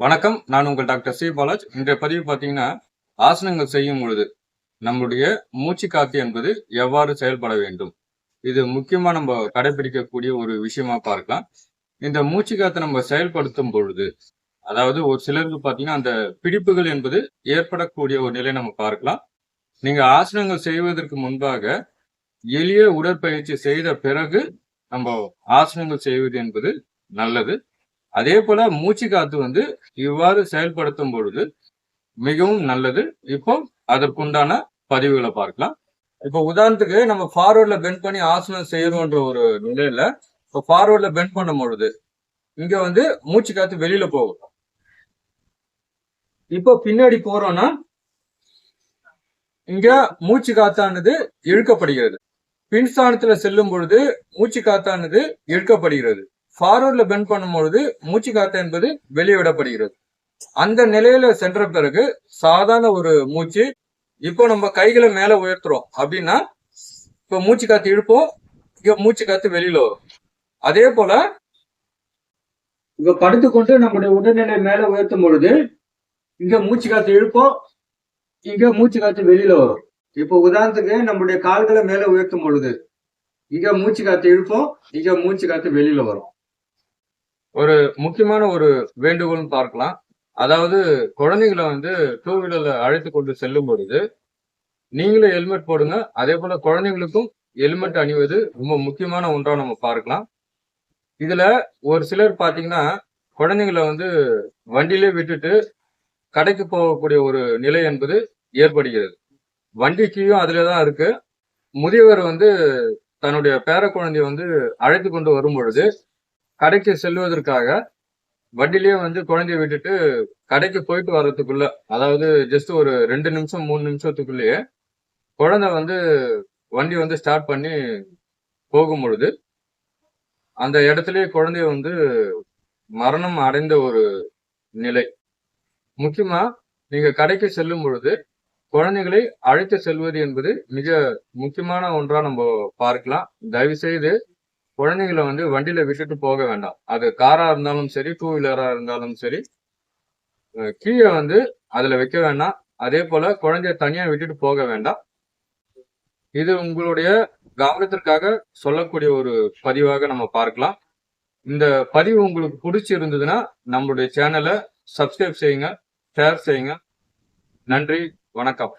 வணக்கம் நான் உங்கள் டாக்டர் சி. பாலாஜ். இன்றைய பதிவு பார்த்தீங்கன்னா ஆசனங்கள் செய்யும் பொழுது நம்முடைய மூச்சு காத்து என்பது எவ்வாறு செயல்பட வேண்டும்? இது முக்கியமாக நம்ம கடைபிடிக்கக்கூடிய ஒரு விஷயமா பார்க்கலாம். இந்த மூச்சு காத்து நம்ம செயல்படுத்தும் பொழுது அதாவது ஒரு சிலருக்கு பார்த்தீங்கன்னா அந்த பிடிப்புகள் என்பது ஏற்படக்கூடிய ஒரு நிலை நம்ம பார்க்கலாம். நீங்கள் ஆசனங்கள் செய்வதற்கு முன்பாக எளிய உடற்பயிற்சி செய்த பிறகு நம்ம ஆசனங்கள் செய்வது என்பது நல்லது. அதே போல மூச்சு காத்து வந்து இவ்வாறு செயல்படுத்தும் பொழுது மிகவும் நல்லது. இப்போ அதற்குண்டான பதிவுகளை பார்க்கலாம். இப்போ உதாரணத்துக்கு நம்ம ஃபார்வர்ட்ல பெண்ட் பண்ணி ஆசனம் செய்யறோன்ற ஒரு நிலையில இப்போ ஃபார்வர்ட்ல பெண்ட் பண்ணும் பொழுது இங்க வந்து மூச்சு காத்து வெளியில போகும். இப்போ பின்னாடி போறோம்னா இங்க மூச்சு காத்தானது இழுக்கப்படுகிறது. பின்ஸ்தானத்துல செல்லும் பொழுது மூச்சு காத்தானது இழுக்கப்படுகிறது. ஃபார்வர்டில் பெண்ட் பண்ணும்பொழுது மூச்சு காற்று என்பது வெளியிடப்படுகிறது அந்த நிலையில சென்ற பிறகு சாதாரண ஒரு மூச்சு இப்போ நம்ம கைகளை மேல உயர்த்துறோம். அப்படின்னா இப்போ மூச்சு காத்து இழுப்போம் இங்க மூச்சு காத்து வெளியில வரும். அதே போல இப்ப படுத்துக்கொண்டு நம்முடைய உடல்நிலை மேல உயர்த்தும் பொழுது இங்க மூச்சு காத்து இழுப்போம் இங்க மூச்சு காத்து வெளியில வரும். இப்போ உதாரணத்துக்கு நம்முடைய கால்களை மேல உயர்த்தும் பொழுது இங்க மூச்சு காத்து இழுப்போம் இங்க மூச்சு காத்து வெளியில வரும். ஒரு முக்கியமான ஒரு வேண்டுகோள்னு பார்க்கலாம். அதாவது குழந்தைங்களை வந்து டூ வீலர்ல அழைத்து கொண்டு செல்லும் பொழுது நீங்களும் ஹெல்மெட் போடுங்க. அதே போல குழந்தைங்களுக்கும் ஹெல்மெட் அணிவது ரொம்ப முக்கியமான ஒன்றா நம்ம பார்க்கலாம். இதுல ஒரு சிலர் பாத்தீங்கன்னா குழந்தைங்களை வந்து வண்டியிலே விட்டுட்டு கடைக்கு போகக்கூடிய ஒரு நிலை என்பது ஏற்படுகிறது. வண்டி கீயும் அதுல தான் இருக்கு. முதியவர் வந்து தன்னுடைய பேர குழந்தைய வந்து அழைத்து கொண்டு வரும் பொழுது கடைக்கு செல்வதற்காக வண்டிலேயே வந்து குழந்தைய விட்டுட்டு கடைக்கு போயிட்டு வர்றதுக்குள்ள அதாவது ஜஸ்ட் ஒரு ரெண்டு நிமிஷம் மூணு நிமிஷத்துக்குள்ளேயே குழந்தை வந்து வண்டி வந்து ஸ்டார்ட் பண்ணி போகும் பொழுது அந்த இடத்துலயே குழந்தைய வந்து மரணம் அடைந்த ஒரு நிலை. முக்கியமா நீங்க கடைக்கு செல்லும் பொழுது குழந்தைகளை அழைத்து செல்வது என்பது மிக முக்கியமான ஒன்றா நம்ம பார்க்கலாம். தயவு செய்து குழந்தைங்களை வந்து வண்டியில விட்டுட்டு போக வேண்டாம். அது காரா இருந்தாலும் சரி டூ வீலரா இருந்தாலும் சரி கீழே வந்து அதுல வைக்க வேண்டாம். அதே போல குழந்தைய தனியா விட்டுட்டு போக வேண்டாம். இது உங்களுடைய கவனத்திற்காக சொல்லக்கூடிய ஒரு பதிவாக நம்ம பார்க்கலாம். இந்த பதிவு உங்களுக்கு பிடிச்சிருந்ததுன்னா நம்மளுடைய சேனலை சப்ஸ்கிரைப் செய்யுங்க ஷேர் செய்யுங்க. நன்றி வணக்கம்.